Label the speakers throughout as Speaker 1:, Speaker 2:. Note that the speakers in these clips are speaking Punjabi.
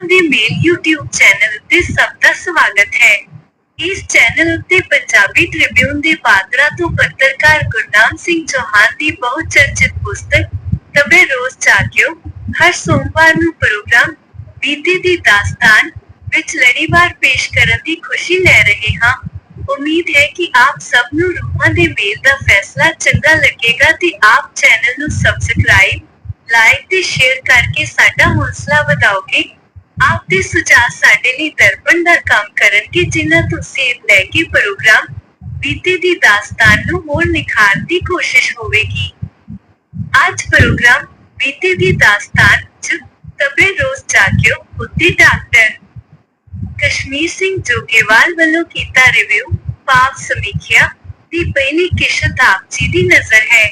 Speaker 1: ਦੇ ਮੇਲ YouTube ਚੈਨਲ ਉੱਤੇ ਸਭ ਦਾ ਸਵਾਗਤ ਹੈ। ਇਸ ਚੈਨਲ ਉੱਤੇ ਪੰਜਾਬੀ ਟ੍ਰਿਬਿਊਨ ਦੇ ਪਾਤਰਾ ਤੋਂ ਪੱਤਰਕਾਰ ਗੁਰਨਾਮ ਸਿੰਘ ਚੌਹਾਨ ਦੀ ਬਹੁਤ ਚਰਚਿਤ ਪੁਸਤਕ ਤਬੇ ਰੋਜ਼ ਜਾਗਿਓ ਹਰ ਸੋਮਵਾਰ ਨੂੰ ਪ੍ਰੋਗਰਾਮ ਬੀਤੇ ਦੀ ਦਾਸਤਾਨ ਵਿੱਚ ਲੜੀਵਾਰ ਪੇਸ਼ ਕਰਨ ਦੀ ਖੁਸ਼ੀ ਲੈ ਰਹੇ ਹਾਂ। ਉਮੀਦ ਹੈ ਕਿ ਆਪ ਸਭ ਨੂੰ ਰੂਹਾਂ ਦੇ ਮੇਲ ਦਾ ਫੈਸਲਾ ਚੰਗਾ ਲੱਗੇਗਾ ਤੇ ਆਪ ਚੈਨਲ ਨੂੰ ਸਬਸਕ੍ਰਾਈਬ ਲਾਈਕ ਤੇ ਸ਼ੇਅਰ ਕਰਕੇ ਸਾਡਾ ਹੌਸਲਾ ਵਧਾਓਗੇ। ਆਪ ਦੇ ਸੁਝਾਅ ਸਾਡੇ ਲਈ ਦਰਪਣ ਦਾ ਕੰਮ ਕਰਨਗੇ ਜਿਨ੍ਹਾਂ ਤੋਂ ਸੇਧ ਲੈ ਕੇ ਪ੍ਰੋਗਰਾਮ ਬੀਤੇ ਦੀ ਦਾਸਤਾਨ ਨੂੰ ਹੋਰ ਨਿਖਾਰਨ ਦੀ ਕੋਸ਼ਿਸ਼ ਹੋਵੇਗੀ ਅੱਜ ਪ੍ਰੋਗਰਾਮ ਬੀਤੇ ਦੀ ਦਾਸਤਾਨ ਚ ਤਬੇ ਰੋਜ਼ ਜਾਗਿਓ ਉੱਤੇ ਡਾਕਟਰ ਕਸ਼ਮੀਰ ਸਿੰਘ ਜੋਗੇਵਾਲ ਵੱਲੋਂ ਕੀਤਾ ਰਿਵਿਊ ਪਾਪ ਸਮੀਖਿਆ ਦੀ ਪਹਿਲੀ ਕਿਸ਼ਤ ਆਪ ਜੀ ਦੀ ਨਜ਼ਰ ਹੈ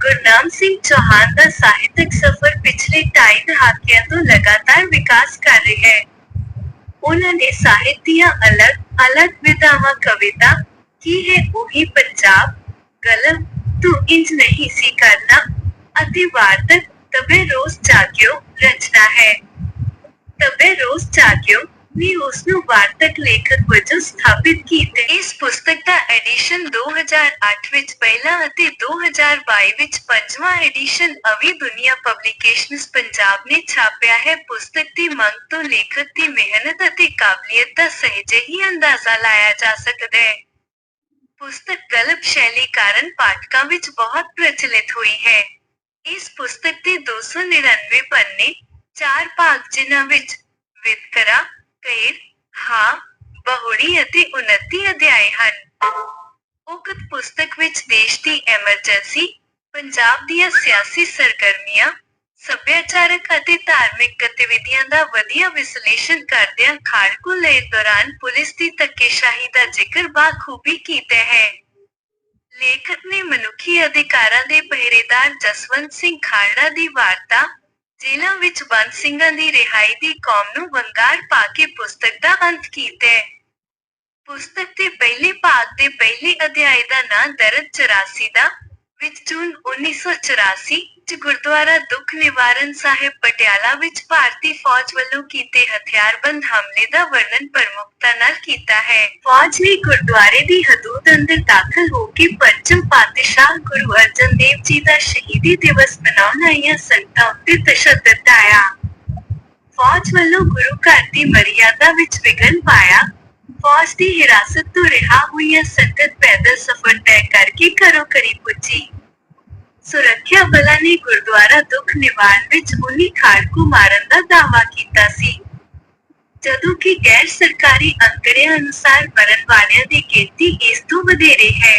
Speaker 1: ਗੁਰਨਾਮ ਸਿੰਘ ਚੌਹਾਨ ਦਾ ਸਾਹਿਤਕ ਸਫ਼ਰ ਪਿਛਲੇ ਢਾਈ ਦਹਾਕਿਆਂ ਤੋਂ ਲਗਾਤਾਰ ਵਿਕਾਸ ਕਰ ਰਿਹਾ ਹੈ। ਉਹਨਾਂ ਨੇ ਸਾਹਿਤ ਦੀਆਂ ਅਲੱਗ ਅਲੱਗ ਵਿਧਾਵਾਂ, ਕਵਿਤਾ, ਕੀ ਹੈ ਉਹੀ ਪੰਜਾਬ ਗਲਤ ਤੂੰ ਇੰਜ ਨਹੀਂ ਸੀ ਕਰਨਾ, ਅਤੇ ਵਾਰਤਕ ਤਬੇ ਰੋਜ਼ ਜਾਗਿਓ, ਰਚਨਾ ਹੈ। ਤਬੇ ਰੋਜ਼ ਜਾਗਿਓ ਨੇ ਉਸ ਨੂੰ ਵਾਰਤਕ ਲੇਖਕ ਵਜੋਂ ਸਥਾਪਿਤ ਕੀਤਾ। ਇਸ ਪੁਸਤਕ ਦਾ ਐਡੀਸ਼ਨ 2008 ਵਿੱਚ ਪਹਿਲਾ ਅਤੇ 2022 ਵਿੱਚ ਪੰਜਵਾਂ ਐਡੀਸ਼ਨ ਅਵੀ ਦੁਨੀਆ ਪਬਲਿਕੇਸ਼ਨਸ ਪੰਜਾਬ ਨੇ ਛਾਪਿਆ ਹੈ। ਪੁਸਤਕ ਦੀ ਮੰਗ ਤੋਂ ਲੇਖਕ ਦੀ ਮਿਹਨਤ ਅਤੇ ਕਾਬਲੀਅਤ ਦਾ ਸਹਿਜੇ ਹੀ ਅੰਦਾਜ਼ਾ ਲਾਇਆ ਜਾ ਸਕਦਾ ਹੈ। ਪੁਸਤਕ ਗਲਪ ਸ਼ੈਲੀ ਕਾਰਨ ਪਾਠਕਾਂ ਵਿੱਚ ਬਹੁਤ ਪ੍ਰਚਲਿਤ ਹੋਈ ਹੈ। ਇਸ ਪੁਸਤਕ ਦੇ 299 ਪੰਨੇ ਚਾਰ ਭਾਗ ਜਿਨ੍ਹਾਂ ਵਿੱਚ ਵਿਤਕਰਾ ਕੇਰ ਹਾਂ, ਬਹੁੜੀ ਅਤੇ 29 ਅਧਿਆਏ ਹਨ। ਉਕਤ ਪੁਸਤਕ ਵਿੱਚ ਦੇਸ਼ ਦੀ ਐਮਰਜੈਂਸੀ ਪੰਜਾਬ ਦੀਆਂ ਸਿਆਸੀ ਸਰਗਰਮੀਆਂ, ਸੱਭਿਆਚਾਰਕ ਅਤੇ ਧਾਰਮਿਕ ਗਤੀਵਿਧੀਆਂ ਦਾ ਵਧੀਆ ਵਿਸ਼ਲੇਸ਼ਣ ਕਰਦਿਆਂ ਖਾੜਕੂ ਲਹਿਰ ਦੌਰਾਨ ਪੁਲਿਸ ਦੀ ਧੱਕੇਸ਼ਾਹੀ ਦਾ ਜ਼ਿਕਰ ਬਾਖੂਬੀ ਕੀਤਾ ਹੈ। ਲੇਖਕ ਨੇ ਮਨੁੱਖੀ ਅਧਿਕਾਰਾਂ ਦੇ ਪਹਿਰੇਦਾਰ ਜਸਵੰਤ ਸਿੰਘ ਖਾਲੜਾ ਦੀ ਵਾਰਤਾ ਜੇਲ੍ਹਾਂ ਵਿੱਚ ਬੰਦ ਸਿੰਘਾਂ ਦੀ ਰਿਹਾਈ ਦੀ ਕੌਮ ਨੂੰ ਵੰਗਾਰ ਪਾ ਕੇ ਪੁਸਤਕ ਦਾ ਅੰਤ ਕੀਤਾ ਹੈ। ਪੁਸਤਕ ਦੇ ਪਹਿਲੇ ਭਾਗ ਦੇ ਪਹਿਲੇ ਅਧਿਆਇ ਦਾ ਨਾਂ ਦਰਦ 84 ਦਾ ਵਿੱਚ ਜੂਨ 1984 ਚ ਗੁਰਦੁਆਰਾ ਦੁੱਖ ਨਿਵਾਰਨ ਸਾਹਿਬ ਪਟਿਆਲਾ ਵਿੱਚ ਭਾਰਤੀ ਫੌਜ ਵੱਲੋਂ ਕੀਤੇ ਹਥਿਆਰਬੰਦ ਹਮਲੇ ਦਾ ਵਰਣਨ ਪ੍ਰਮੁਖਤਾ ਨਾਲ ਕੀਤਾ ਹੈ। ਫੌਜ ਨੇ ਗੁਰਦੁਆਰੇ ਦੀ ਹਦੂਦ ਅੰਦਰ ਦਾਖਲ ਹੋ ਕੇ ਪਰਚਮ ਪਾਤਸ਼ਾਹ ਗੁਰੂ ਅਰਜਨ ਦੇਵ ਜੀ ਦਾ ਸ਼ਹੀਦੀ ਦਿਵਸ ਮਨਾਉਣ ਆਈਆਂ ਸੰਗਤਾਂ ਉੱਤੇ ਤਸ਼ੱਦਦ ਆਇਆ ਫੌਜ ਵੱਲੋਂ ਗੁਰੂ ਘਰ ਦੀ ਮਰਿਆਦਾ ਵਿੱਚ ਵਿਘਨ ਪਾਇਆ। ਫੌਜ ਦੀ ਹਿਰਾਸਤ ਤੋਂ ਰਿਹਾ ਹੋਈਆਂ ਸੰਗਤ ਪੈਦਲ ਸਫ਼ਰ ਤੈਅ ਕਰਕੇ ਘਰੋਂ ਘਰੀ ਪੁੱਜੀ ਸੁਰੱਖਿਆ ਬਲਾਂ ਨੇ ਗੁਰਦੁਆਰਾ ਦੁੱਖ ਨਿਵਾਰਨ ਵਿੱਚ ਉਨੀ ਖਾੜਕੂ ਮਾਰਨ ਦਾ ਦਾਅਵਾ ਕੀਤਾ ਸੀ। ਜਦੋਂ ਕਿ ਗੈਰ ਸਰਕਾਰੀ ਅੰਕੜਿਆਂ ਅਨੁਸਾਰ ਮਰਨ ਵਾਲਿਆਂ ਦੀ ਗਿਣਤੀ ਇਸ ਤੋਂ ਵਧੇਰੇ ਹੈ।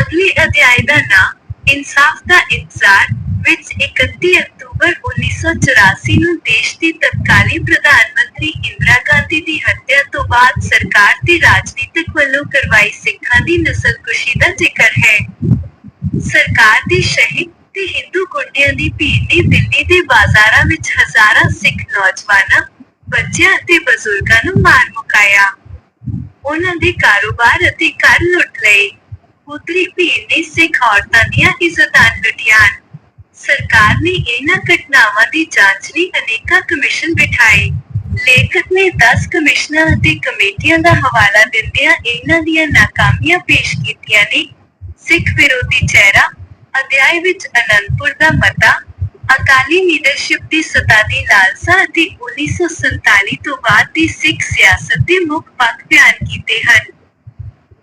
Speaker 1: ਅਗਲੇ ਅਧਿਆਇ ਦਾ ਨਾਮ ਇਨਸਾਫ ਦਾ ਇੰਤਜ਼ਾਰ ਵਿੱਚ 31 ਅਕਤੂਬਰ 1984 ਨੂੰ ਦੇਸ਼ ਦੀ ਤਤਕਾਲੀ ਪ੍ਰਧਾਨ ਮੰਤਰੀ ਇੰਦਰਾ ਗਾਂਧੀ ਦੀ ਹੱਤਿਆ ਤੋਂ ਬਾਅਦ ਸਰਕਾਰ ਤੇ ਰਾਜਨੀਤਿਕ ਵੱਲੋਂ ਕਰਵਾਈ ਸਿੱਖਾਂ ਦੀ ਨਸਲਕੁਸ਼ੀ ਦਾ ਜ਼ਿਕਰ ਹੈ। ਸਰਕਾਰ ਦੀ ਸ਼ਹੀਦ ਤੇ ਹਿੰਦੂ ਗੁੰਡਿਆਂ ਦੀ ਭੀੜ ਨੇ ਦਿੱਲੀ ਦੇ ਬਾਜ਼ਾਰਾਂ ਵਿੱਚ ਹਜ਼ਾਰਾਂ ਸਿੱਖ ਨੌਜਵਾਨਾਂ, ਬੱਚਿਆਂ ਅਤੇ ਬਜ਼ੁਰਗਾਂ ਨੂੰ ਮਾਰ ਮੁਕਾਇਆ। ਉਹਨਾਂ ਦੇ ਕਾਰੋਬਾਰ ਅਤੇ ਘਰ ਲੁੱਟ ਲਏ। ਉਤਰੀ ਭੀੜ ਨੇ ਸਿੱਖ ਔਰਤਾਂ ਦੀਆਂ ਇੱਜ਼ਤਾਂ ਲੁੱਟੀਆਂ ਸਰਕਾਰ ਨੇ ਇਹਨਾਂ ਘਟਨਾਵਾਂ ਦੀ ਜਾਂਚ ਲਈ ਅਨੇਕਾਂ ਕਮਿਸ਼ਨ ਬਿਠਾਏ। ਲੇਖਕ ਨੇ 10 ਕਮਿਸ਼ਨਾਂ ਅਤੇ ਕਮੇਟੀਆਂ ਦਾ ਹਵਾਲਾ ਦਿੰਦਿਆਂ ਇਹਨਾਂ ਦੀਆਂ ਨਾਕਾਮੀਆਂ ਪੇਸ਼ ਕੀਤੀਆਂ ਨੇ। ਸਿੱਖ ਵਿਰੋਧੀ ਚਿਹਰਾ, ਅਧਿਆਇ ਵਿੱਚ ਅਨੰਦਪੁਰ ਦਾ ਮਤਾ, ਅਕਾਲੀ ਲੀਡਰਸ਼ਿਪ ਦੀ ਸਤਾ ਦੀ ਲਾਲਸਾ ਅਤੇ 1947 ਤੋਂ ਬਾਅਦ ਦੀ ਸਿੱਖ ਸਿਆਸਤ ਦੇ ਮੁੱਖ ਪੱਖ ਬਿਆਨ ਕੀਤੇ ਹਨ।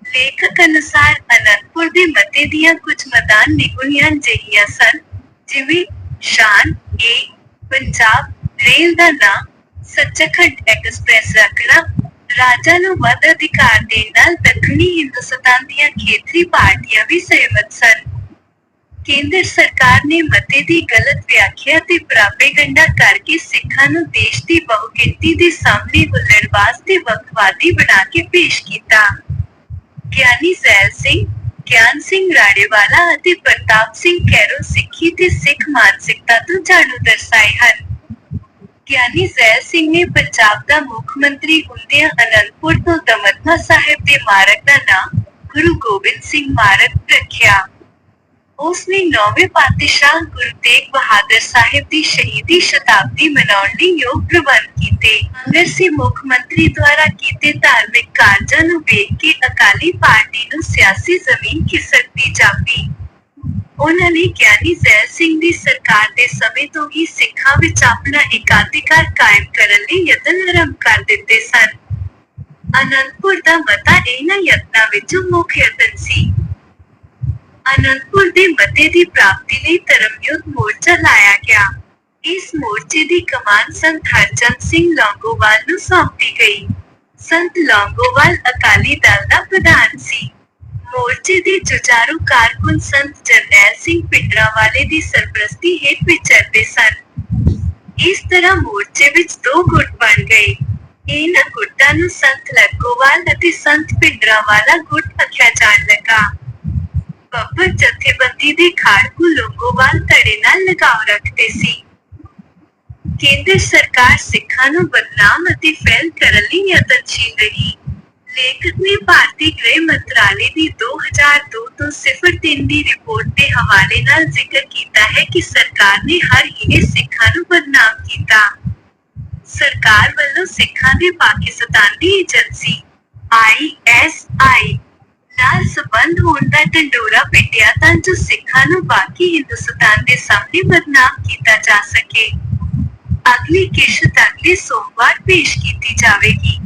Speaker 1: ਲੇਖਕ ਅਨੁਸਾਰ ਅਨੰਦਪੁਰ ਦੇ ਮਤੇ ਦੀਆਂ ਕੁਝ ਮਦਾਨ ਨਿਗੁਣੀਆਂ ਜਿਹੀਆਂ ਸਨ, ਜਿਵੇਂ ਸ਼ਾਨ, ਏ, ਪੰਜਾਬ, ਰੇਲ ਦਾ ਨਾਮ ਸੱਚਖੰਡ ਐਕਸਪ੍ਰੈਸ ਰੱਖਣਾ ਰਾਜਾ ਨੂੰ ਵੱਧ ਅਧਿਕਾਰ ਦੇਣ ਨਾਲ ਦੱਖਣੀ ਹਿੰਦੁਸਤਾਨ ਦੀਆਂ ਖੇਤਰੀ ਪਾਰਟੀਆਂ ਵੀ ਸਹਿਮਤ ਸਨ। ਕੇਂਦਰ ਸਰਕਾਰ ਨੇ ਮਤੇ ਦੀ ਗਲਤ ਵਿਆਖਿਆ ਤੇ ਪ੍ਰਾਪੇਗੰਡਾ ਕਰਕੇ ਸਿੱਖਾਂ ਨੂੰ ਦੇਸ਼ ਦੀ ਬਹੁਗਿਣਤੀ ਦੇ ਸਾਹਮਣੇ ਹੁੱਲੜਬਾਜ਼ ਤੇ ਵਕਵਾਦੀ ਬਣਾ ਕੇ ਪੇਸ਼ ਕੀਤਾ। ਗਿਆਨੀ ਜ਼ੈਲ ਸਿੰਘ, ਗਿਆਨ ਸਿੰਘ ਰਾੜੇਵਾਲਾ ਅਤੇ ਪ੍ਰਤਾਪ ਸਿੰਘ ਕੈਰੋ ਸਿੱਖੀ ਤੇ ਸਿੱਖ ਮਾਨਸਿਕਤਾ ਤੋਂ ਜਾਣੂ ਦਰਸਾਏ ਹਨ। ਗਿਆਨੀ ਜ਼ੈਲ ਸਿੰਘ ਨੇ ਪੰਜਾਬ ਦਾ ਮੁੱਖ ਮੰਤਰੀ ਹੁੰਦਿਆਂ ਅਨੰਦਪੁਰ ਤੋਂ ਦਮਦਮਾ ਸਾਹਿਬ ਦੇ ਮਾਰਗ ਦਾ ਨਾਮ ਗੁਰੂ ਗੋਬਿੰਦ ਸਿੰਘ ਮਾਰਗ ਰੱਖਿਆ। ਉਸ ਨੇ ਨੌਵੇਂ ਪਾਤਸ਼ਾਹ ਗੁਰੂ ਤੇਗ ਬਹਾਦਰ ਸਾਹਿਬ ਦੀ ਸ਼ਹੀਦੀ ਸ਼ਤਾਬਦੀ ਮਨਾਉਣ ਲਈ ਯੋਗ ਪ੍ਰਬੰਧ ਕੀਤੇ। ਅੰਗਰਸੀ ਮੁੱਖ ਮੰਤਰੀ ਦੁਆਰਾ ਕੀਤੇ ਧਾਰਮਿਕ ਕਾਰਜਾਂ ਨੂੰ ਵੇਖ ਕੇ ਅਕਾਲੀ ਪਾਰਟੀ ਨੂੰ ਸਿਆਸੀ ਜ਼ਮੀਨ ਖਿਸਕਦੀ ਜਾਪੀ। ਉਹਨਾਂ ਨੇ ਗਿਆਨੀ ਜ਼ੈਲ ਸਿੰਘ ਦੀ ਸਰਕਾਰ ਦੇ ਸਮੇਂ ਤੋਂ ਹੀ ਸਿੱਖਾਂ ਵਿੱਚ ਆਪਣਾ ਇਕਾਧਿਕਾਰ ਕਾਇਮ ਕਰਨ ਲਈ ਯਤਨ ਆਰੰਭ ਕਰ ਦਿੱਤੇ ਸਨ। ਅਨੰਦਪੁਰ ਦਾ ਮਤਾ ਇਹਨਾਂ ਯਤਨਾਂ ਵਿੱਚੋਂ ਮੁੱਖ ਯਤਨ ਸੀ। ਅਨੰਦਪੁਰ ਦੇ ਮਤੇ ਦੀ ਪ੍ਰਾਪਤੀ ਲਈ ਧਰਮਯੁੱਧ ਮੋਰਚਾ ਲਾਇਆ ਗਿਆ। ਇਸ ਮੋਰਚੇ ਦੀ ਕਮਾਨ ਸੰਤ ਹਰਚੰਦ ਸਿੰਘ ਲੌਂਗੋਵਾਲ ਨੂੰ ਸੌਂਪੀ ਗਈ। ਸੰਤ ਲੌਂਗੋਵਾਲ ਅਕਾਲੀ ਦਲ ਦਾ ਪ੍ਰਧਾਨ ਸੀ। ਮੋਰਚੇ ਦੇ ਜੁਝਾਰੂ ਕਾਰਕੁਨ ਸੰਤ ਜਰਨੈਲ ਸਿੰਘ ਪਿੰਡਰਾਵਾਲੇ ਦੀ ਸਰਪ੍ਰਸਤੀ ਹੇਠ ਵਿਚਰਦੇ ਸਨ। ਇਸ ਤਰ੍ਹਾਂ ਮੋਰਚੇ ਵਿੱਚ ਦੋ ਗੁੱਟ ਬਣ ਗਏ। ਇਹਨਾਂ ਗੁੱਟਾਂ ਨੂੰ ਸੰਤ ਲਗੋਵਾਲ ਅਤੇ ਸੰਤ ਪਿੰਡਰਾਵਾਲਾ ਗੁੱਟ ਆਖਿਆ ਜਾਣ ਲੱਗਾ। ਬੱਬਰ ਜਥੇਬੰਦੀ ਦੇ ਖਾੜਕੂ ਲੋਗੋਵਾਲ ਧੜੇ ਨਾਲ ਲਗਾਵ ਰੱਖਦੇ ਸੀ। ਕੇਂਦਰ ਸਰਕਾਰ ਸਿੱਖਾਂ ਨੂੰ ਬਦਨਾਮ ਅਤੇ ਫੈਲ ਕਰਨ ਲਈ ਯਤਨਸ਼ੀਲ ਰਹੀ। ਲੇਖਕ ਨੇ ਭਾਰਤੀ ਗ੍ਰਹਿ ਮੰਤਰਾਲੇ ਦੀ 2002 ਤੋਂ 03 ਦੀ ਰਿਪੋਰਟ ਦੇ ਹਵਾਲੇ ਨਾਲ ਜ਼ਿਕਰ ਕੀਤਾ ਹੈ ਕਿ ਸਰਕਾਰ ਨੇ ਹਰ ਹੀਲੇ ਸਿੱਖਾਂ ਨੂੰ ਬਦਨਾਮ ਕੀਤਾ। ਸਰਕਾਰ ਵੱਲੋਂ ਸਿੱਖਾਂ ਦੇ ਪਾਕਿਸਤਾਨ ਦੀ ਏਜੰਸੀ ਆਈਐਸਆਈ ਨਾਲ ਸੰਬੰਧ ਹੋਣ ਦਾ ਢੰਡੋਰਾ ਪਿੱਟਿਆ ਤਾਂ ਜੋ ਸਿੱਖਾਂ ਨੂੰ ਬਾਕੀ ਹਿੰਦੁਸਤਾਨ ਦੇ ਸਾਹਮਣੇ ਬਦਨਾਮ ਕੀਤਾ ਜਾ ਸਕੇ। ਅਗਲੀ ਕਿਸ਼ਤ ਅਗਲੇ ਸੋਮਵਾਰ ਪੇਸ਼ ਕੀਤੀ ਜਾਵੇਗੀ।